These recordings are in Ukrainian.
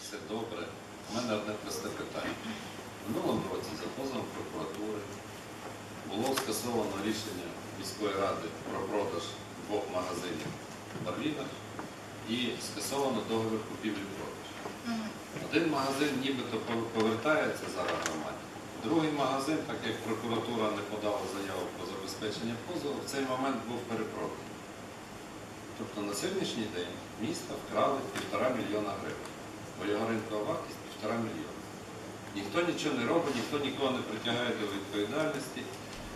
все добре. У мене одне просте питання. Минулому році за позовом прокуратури було скасовано рішення міської ради про продаж двох магазинів в Барвінах і скасовано договір купівлі-продажу. Один магазин нібито повертається зараз громаді. Другий магазин, так як прокуратура не подала заяву про забезпечення позову, в цей момент був перепроданий. Тобто на сьогоднішній день місто вкрали півтора мільйона гривень, бо його ринкова вартість півтора мільйона. Ніхто нічого не робить, ніхто нікого не притягає до відповідальності.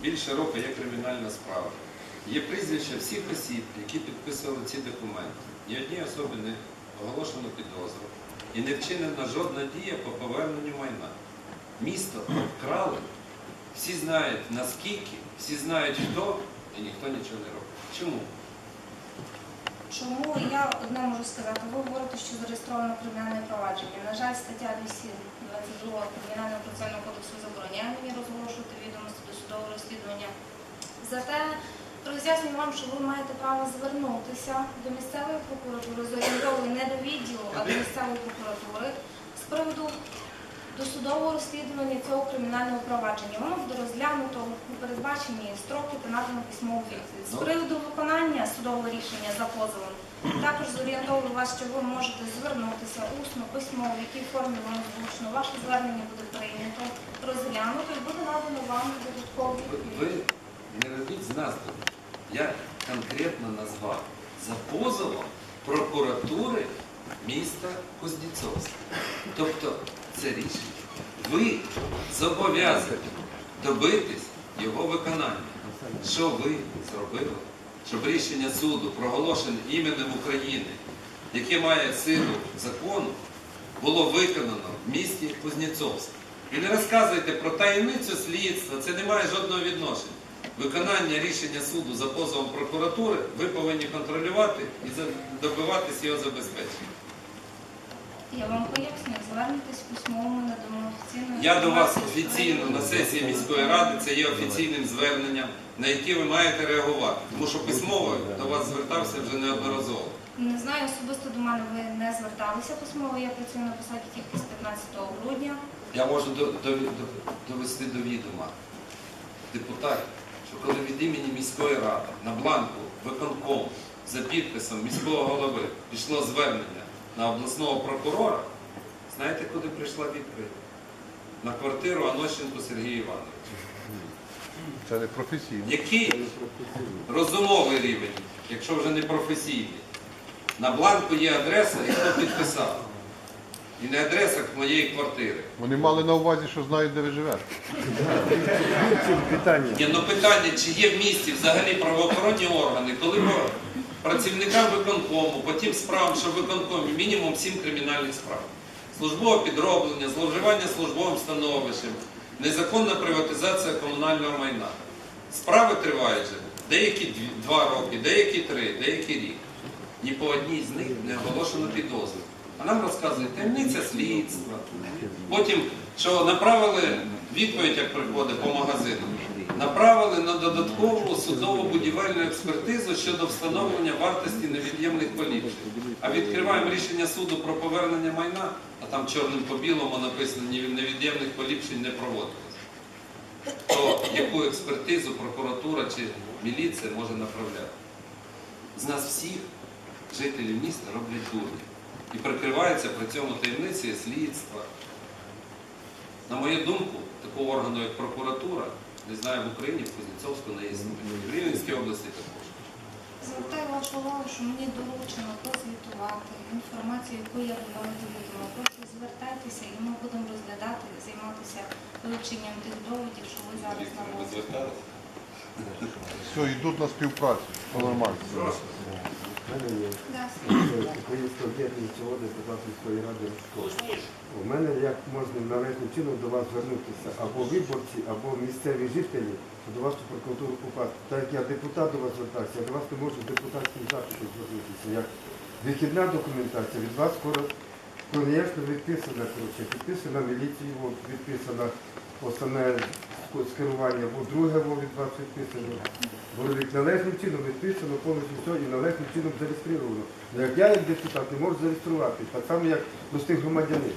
Більше року є кримінальна справа. Є прізвища всіх осіб, які підписували ці документи. Ні одній особі не оголошено підозру. І не вчинена жодна дія по поверненню майна. Місто вкрали, всі знають наскільки, всі знають хто, і ніхто нічого не робить. Чому? Чому я одне можу сказати? Ви говорите, що зареєстровано кримінальне провадження. На жаль, стаття 222 Кримінального процесуального кодексу забороняє мені розголошувати відомості до судового розслідування. Зате роз'яснюю вам, що ви маєте право звернутися до місцевої прокуратури, зорієнтовую не до відділу, а до місцевої прокуратури з приводу досудового розслідування цього кримінального провадження. Воно буде розглянуто у передбачені строки та надано письмову відповідь. З Ну. приводу виконання судового рішення за позовом також зорієнтовую вас, що ви можете звернутися усно, письмово, в якій формі вам зручно. Ваше звернення буде прийнято, розглянуто і буде надано вам додаткові ви не робіть з нас. Я конкретно назвав за позовом прокуратури міста Кузнєцовська. Тобто це рішення. Ви зобов'язані добитись його виконання. Що ви зробили, щоб рішення суду, проголошене іменем України, яке має силу закону, було виконано в місті Кузнєцовськ. І не розказуйте про таємницю слідства, це не має жодного відношення. Виконання рішення суду за позовом прокуратури ви повинні контролювати і добиватись його забезпечення. Я вам пояснюю, звернетесь письмово, ми надамо офіційну Я до вас офіційно на сесії міської ради, це є офіційним зверненням, на яке ви маєте реагувати. Тому що письмово до вас звертався вже неодноразово. Не знаю, особисто до мене ви не зверталися письмово, я працюю на посаді тільки з 15 грудня. Я можу до- до- до- довести до відома депутатів, що коли від імені міської ради на бланку виконком за підписом міського голови пішло звернення на обласного прокурора, знаєте, куди прийшла відповідь? На квартиру Анощенко Сергія Івановича. Це не професійно. Який розумовий рівень, якщо вже не професійний? На бланку є адреса і хто підписав. І не адреса моєї квартири. Вони мали на увазі, що знають, де ви живете. Ні, ну питання, чи є в місті взагалі правоохоронні органи, коли працівникам виконкому, по тим справам, що в виконкомі, мінімум 7 кримінальних справ. Службове підроблення, зловживання службовим становищем, незаконна приватизація комунального майна. Справи тривають же деякі дві- два роки, деякі три, деякі рік. Ні по одній з них не оголошено підозру. А нам розказують таємниця слідства. Потім, що направили відповідь, як приходить по магазину, направили на додаткову судово будівельну експертизу щодо встановлення вартості невід'ємних поліпшень. А відкриваємо рішення суду про повернення майна, а там чорним по білому написано «Ні- невід'ємних поліпшень не проводилось. То яку експертизу прокуратура чи міліція може направляти? З нас всіх жителів міста роблять дурні. І прикриваються при цьому таємниці слідства. На мою думку, такого органу, як прокуратура, не знаю, в Україні, в Кузнєцовську не існує. В Рівненській області також. Звертаю вашу увагу, що мені доручено прозвітувати інформацію, яку я була довідомо. Прошу звертайтеся і ми будемо розглядати, займатися вивченням тих доводів, що ви зараз наводите. Все, йдуть на співпрацю. Все нормально. Об'єднання цього ради Рожко. У мене як можна належним чином до вас звернутися або виборці, або місцеві жителі, до вас у прокуратуру попасти. Так як я депутат до вас звертався, я до вас не можу депутатським запитом звернутися. Як вихідна документація від вас скоро відписана, коротше, підписана міліцією, от, відписана основне скерування, або друге во від вас відписано. Говорить, належним чином відписано, повністю все і належним чином зареєстровано. Ну, Як я, як депутат, не можу зареєструвати, так само, як простий громадянин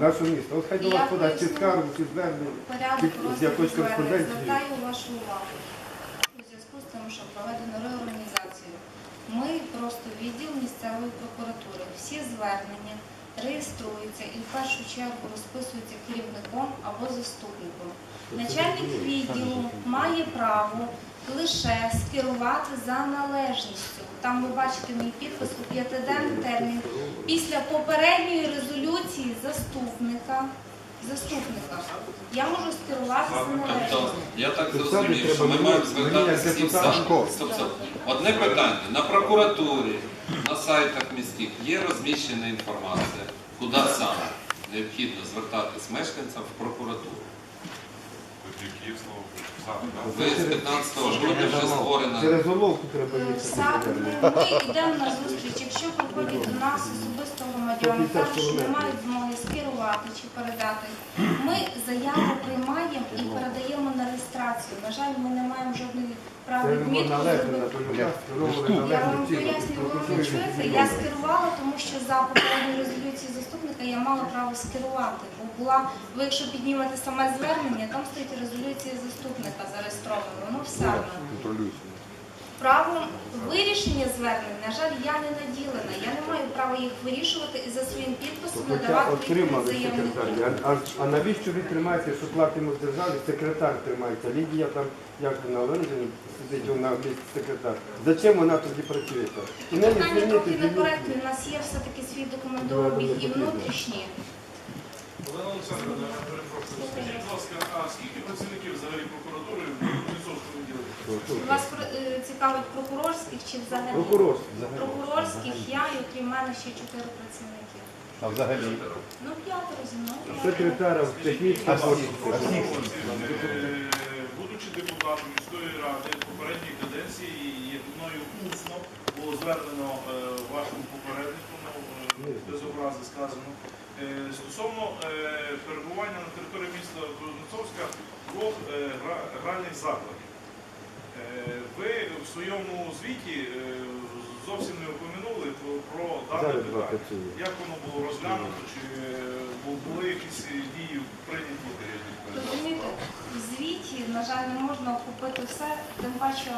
нашого міста. От хай до вас подасть чи скаргу, чи звернення. Порядок З якоїсь кореспонденції? звертаю вашу увагу. У зв'язку з тим, що проведено реорганізацію, ми просто відділ місцевої прокуратури. Всі звернення реєструються і в першу чергу розписується керівником або заступником. Начальник відділу має право лише скерувати за належністю. Там ви бачите мій підпис у п'ятиденний термін після попередньої резолюції заступника. Заступника. Я можу скерувати за Тобто, я так зрозумів, що ми маємо звертатися всім депутату- Стоп, стоп. Одне питання. На прокуратурі, на сайтах міських є розміщена інформація, куди саме необхідно звертатись мешканцям в прокуратуру. Ви з 15 грудня вже створена. Через головку треба їхати. Саме ми йдемо на зустріч. Якщо приходять до нас особисто громадяни, кажуть, що не мають змоги скерувати чи передати. Ми заяву приймаємо і передаємо на реєстрацію. На жаль, ми не маємо жодної права Це відмітку скеровували Я вам пояснюю, ви не чуєте. Я скерувала, тому що за попередньою резолюцією заступника я мала право скерувати. Бо була, ви якщо піднімете саме звернення, там стоїть резолюція заступника зареєстрована. Воно все. Правом вирішення звернень, на жаль, я не наділена. Я не маю права їх вирішувати і за своїм підписом Хоча надавати відповідь отримали заявнику. секретарі. А, а, навіщо ви тримаєте, що платимо з держави? Секретар тримається. Лідія там, як вона Лондоні, сидить вона місці секретар. Зачем вона тоді працює? там? І неї Питання звільнити, трохи звільнити. некоректне. У нас є все-таки свій документообіг і внутрішній. Олена Олександровна, я перепрошую. Скажіть, будь ласка, а скільки працівників взагалі прокуратури в? Вас е, цікавить прокурорських чи взагалі? Прокурор. Прокурорських я і окрім мене ще чотири працівники. А взагалі? Ну, п'ятеро зі мною. Секретара в технічній Прошу вас, е, будучи депутатом міської ради в попередній каденції, мною усно було звернено е, вашому попереднику, ну, без образи сказано, стосовно перебування на території міста Кузнецовська двох гральних закладів. Е, Ви в своєму звіті е, зовсім не упомянули про, про дане Зараз питання. працює. Як воно було розглянуто, чи е, були якісь дії прийняті? Розумієте, в звіті, на жаль, не можна охопити все, тим паче,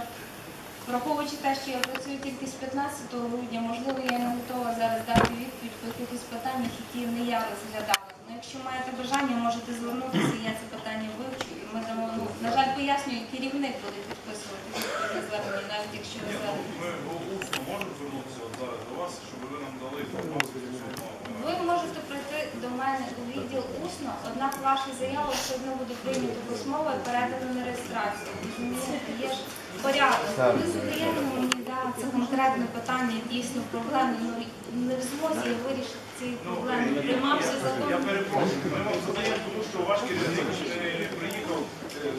враховуючи те, що я працюю тільки з 15 грудня, можливо, я не готова зараз дати відповідь по якихось питаннях, які не я розглядала. Якщо маєте бажання, можете звернутися, я це питання вивчу, і ми дамо, ну, на жаль, пояснюю, керівник буде підписувати відповідне звернення, навіть якщо ви Ні, ну, звернете. ми усно можемо звернутися от зараз до вас, щоб ви нам дали інформацію стосовно. Ви можете прийти до мене у відділ усно, однак ваша заява все одно буде прийнята письмово і передана на реєстрацію. Розумієте, є ж порядок. Ви задаєте мені, да, це конкретне питання, дійсно проблеми. Ну не в змозі вирішити ці Ну, проблеми. я- Приймався я-. Перепрошую, ми вам задаємо, тому що ваш керівник е, приїхав е,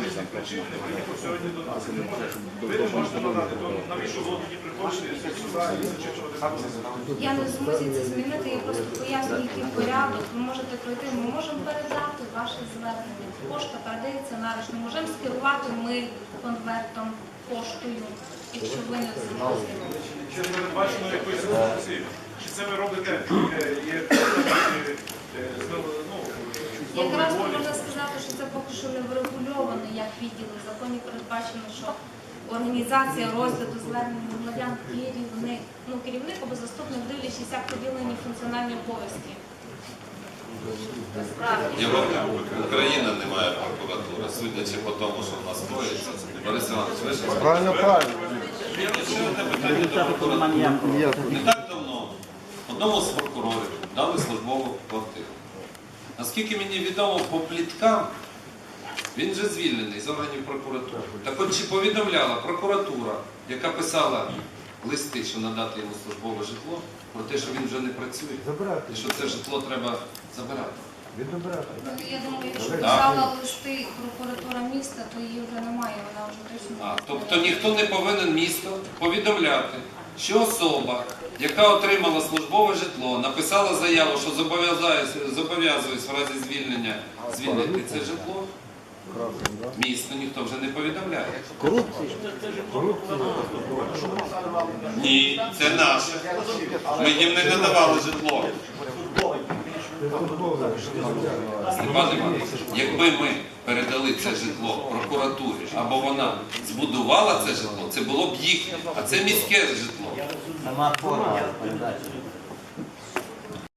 з різних причин, не приїхав сьогодні до нас. Не може, ви не можете надати, то навіщо було тоді приходити сюди і зачитувати? Я не в змозі це змінити, я просто пояснюю, який порядок. Ви можете пройти, ми можемо передати ваше звернення. Пошта передається нариш. Ми можемо скерувати ми конвертом, поштою, якщо ви не. Чи передбачено якоюсь інструкцією? Чи це ви робите нової Якраз можна сказати, що це поки що не врегульовано як відділ. В законі передбачено, що організація розгляду звернень громадян керівник, ну керівник або заступник, дивлячись, як поділені функціональні обов'язки. Україна не має прокуратури, судячи по тому, що в нас коїться. Борис Іванович, ви що Правильно, правильно. Ще одне питання до прокуратури. Не так давно одному з прокурорів дали службову квартиру. Наскільки мені відомо по пліткам, він вже звільнений з органів прокуратури. Так от чи повідомляла прокуратура, яка писала листи, що надати йому службове житло, про те, що він вже не працює, і що це житло треба забирати. Відобрати. Ну, Я думаю, якщо писала листи прокуратура міста, то її вже немає, вона вже точно. А, тобто ніхто не повинен місто повідомляти, що особа, яка отримала службове житло, написала заяву, що зобов'язуюсь зобов'язуюсь в разі звільнення звільнити це житло, Місто ніхто вже не повідомляє. Корупція. Ні, це наше. Ми їм не надавали житло. Якби ми передали це житло прокуратурі, або вона збудувала це житло, це було б їхнє, а це міське житло. Сама форма передачі.